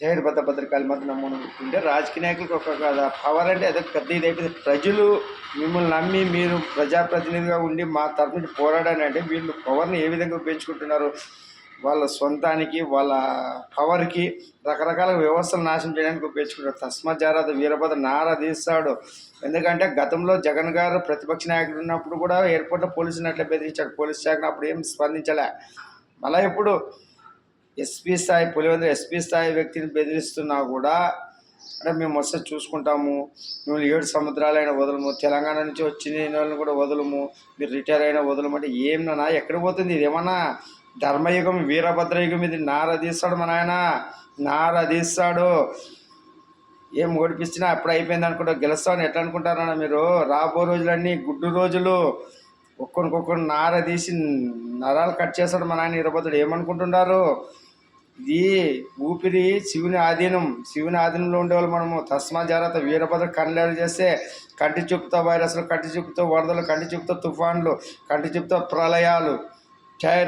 జాహీర్ భద్ర పత్రికలు మాత్రం నమ్మకం ఉంటే రాజకీయ నాయకులకు ఒక పవర్ అంటే అదే పెద్ద ఇదైతే ప్రజలు మిమ్మల్ని నమ్మి మీరు ప్రజాప్రతినిధిగా ఉండి మా తరపు నుంచి పోరాడాలి అంటే వీళ్ళు పవర్ని ఏ విధంగా ఉపయోగించుకుంటున్నారు? వాళ్ళ సొంతానికి వాళ్ళ పవర్కి రకరకాల వ్యవస్థలు నాశనం చేయడానికి ఉపయోగించుకుంటారు తస్మా జాగ్రత్త వీరభద్ర నారా తీస్తాడు. ఎందుకంటే గతంలో జగన్ గారు ప్రతిపక్ష నాయకుడు ఉన్నప్పుడు కూడా ఎయిర్పోర్ట్లో పోలీసుని అట్లా బెదిరించాడు పోలీస్ శాఖను అప్పుడు ఏం స్పందించలే. మళ్ళీ ఇప్పుడు ఎస్పీ స్థాయి పులివెందుల ఎస్పీ స్థాయి వ్యక్తిని బెదిరిస్తున్నా కూడా అంటే మేము వస్తే చూసుకుంటాము. మేము ఏడు సముద్రాలైన వదలము. తెలంగాణ నుంచి వచ్చిన వాళ్ళని కూడా వదలము. మీరు రిటైర్ అయినా వదలము అంటే ఏమన్నా ఎక్కడ పోతుంది ఇది? ఏమన్నా ధర్మయుగం వీరభద్ర యుగం ఇది? నారదీస్తాడు తీస్తాడు మా నాయన. నార ఏం ఓడిపించినా అప్పుడు అయిపోయింది అనుకుంటా. గెలుస్తామని ఎట్లా అనుకుంటారన్నా మీరు? రాబో రోజులన్నీ గుడ్డు రోజులు. ఒక్కొనికొక్కరు నార తీసి నరాలు కట్ చేస్తాడు మా నాయన వీరభద్రుడు. ఏమనుకుంటున్నారు? ఇది ఊపిరి శివుని ఆధీనం శివుని ఆధీనంలో ఉండేవాళ్ళు మనము. తస్మా జాగ్రత్త వీరభద్ర కండలు చేస్తే కంటి చూపుతో వైరస్లు కంటి చూపుతో వరదలు కంటి చూపుతో తుఫాన్లు కంటి చూపుతో ప్రళయాలు. జయ